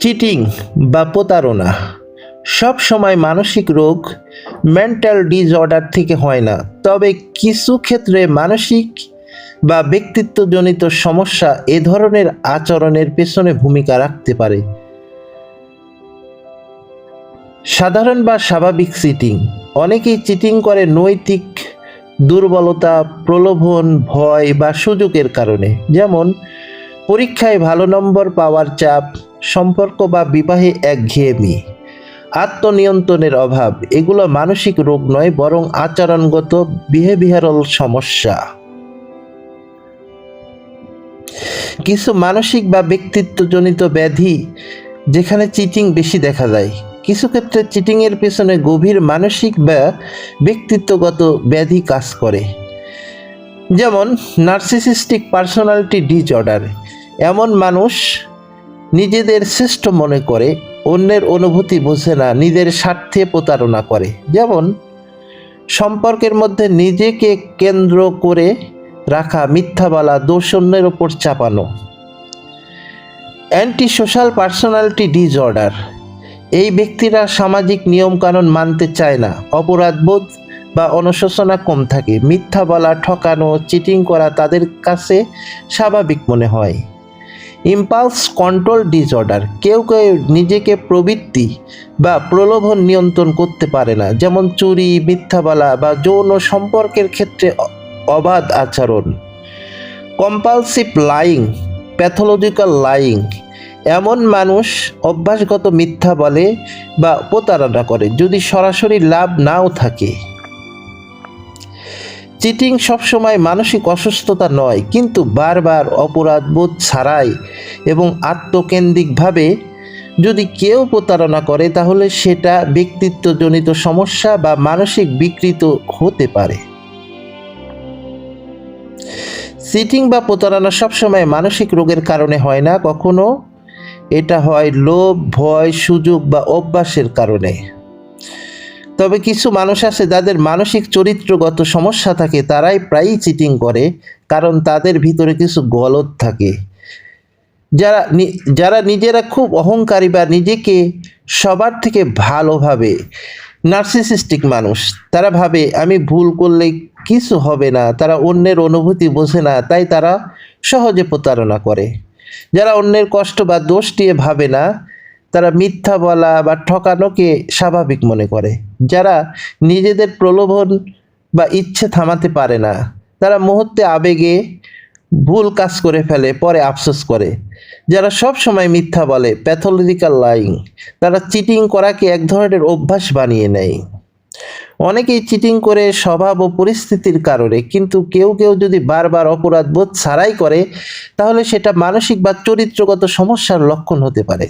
Cheating বা প্রতারণা। সব সময় মানসিক রোগ মেন্টাল ডিসঅর্ডার থেকে হয় না। তবে কিছু ক্ষেত্রে মানসিক বা ব্যক্তিত্বজনিত সমস্যা এ ধরনের আচরণের পেছনে ভূমিকা রাখতে পারে। সাধারণ বা স্বাভাবিক চিটিং। অনেকেই চিটিং করে নৈতিক দুর্বলতা, প্রলোভন, ভয় বা সুযোগের কারণে। যেমন, পরীক্ষায় ভালো নম্বর পাওয়ার চাপ সম্পর্ক বা বিবাহে একঘেয়েমি আত্মনিয়ন্ত্রণের অভাব, এগুলো মানসিক রোগ নয়, বরং আচরণগত বিহেভিয়ারাল সমস্যা। কিছু মানসিক বা ব্যক্তিত্বজনিত ব্যাধি, যেখানে চিটিং বেশি দেখা যায়। কিছু ক্ষেত্রে চিটিংয়ের পেছনে গভীর মানসিক বা ব্যক্তিত্বগত ব্যাধি কাজ করে। যেমন নার্সিসিস্টিক পার্সোনালিটি ডিসঅর্ডার এমন মানুষ নিজেদের শ্রেষ্ঠ মনে করে, অন্যের অনুভূতি বোঝে না, নিজের স্বার্থে প্রতারণা করে। যেমন, সম্পর্কের মধ্যে নিজেকে কেন্দ্র করে রাখা মিথ্যা বলা দোষ ওপর চাপানো। Anti social personality disorder. এই ব্যক্তিরা সামাজিক নিয়মকানুন মানতে চায় না, অপরাধবোধ বা অনুশোচনা কম থাকে। মিথ্যা বলা ঠকানো, চিটিং করা তাদের কাছে স্বাভাবিক মনে হয়। ইম্পালস কন্ট্রোল ডিসঅর্ডার কেউ কেউ নিজেকে প্রবৃত্তি বা প্রলোভন নিয়ন্ত্রণ করতে পারে না, যেমন চুরি, মিথ্যা বলা বা যৌন সম্পর্কের ক্ষেত্রে অবাধ আচরণ। কম্পালসিভ লাইং প্যাথোলজিক্যাল লাইং এমন মানুষ অভ্যাসগত মিথ্যা বলে বা প্রতারণা করে, যদি সরাসরি লাভ নাও থাকে। চিটিং সবসময় মানসিক অসুস্থতা নয়, কিন্তু বারবার অপরাধবোধ ছাড়াই এবং আত্মকেন্দ্রিকভাবে যদি কেউ প্রতারণা করে, তাহলে সেটা ব্যক্তিত্বজনিত সমস্যা বা মানসিক বিকৃত হতে পারে। চিটিং বা প্রতারণা সবসময় মানসিক রোগের কারণে হয় না, কখনো এটা হয় লোভ, ভয়, সুযোগ বা অভ্যাসের কারণে। তবে কিছু মানুষ আছে যাদের মানসিক চরিত্রগত সমস্যা থাকে, তারাই প্রায়ই চিটিং করে, কারণ তাদের ভিতরে কিছু গলদ থাকে। যারা যারা নিজেরা খুব অহংকারী বা নিজেকে সবার থেকে ভালোভাবে নার্সিসিস্টিক মানুষ, তারা ভাবে, আমি ভুল করলে কিছু হবে না, তারা অন্যের অনুভূতি বোঝে না, তাই তারা সহজে প্রতারণা করে। যারা অন্যের কষ্ট বা দোষ দিয়ে ভাবে না, তারা মিথ্যা বলা বা ঠকানোকে স্বাভাবিক মনে করে। যারা নিজেদের প্রলোভন বা ইচ্ছে থামাতে পারে না, তারা মুহূর্তে আবেগে ভুল কাজ করে ফেলে, পরে আফসোস করে। যারা সব সময় মিথ্যা বলে প্যাথোলজিক্যাল লাইং তারা চিটিং করাকে এক ধরনের অভ্যাস বানিয়ে নেয়। অনেকেই চিটিং করে স্বভাব ও পরিস্থিতির কারণে, কিন্তু কেউ কেউ যদি বারবার অপরাধ বোধ ছাড়াই করে, তাহলে সেটা মানসিক বা চরিত্রগত সমস্যার লক্ষণ হতে পারে।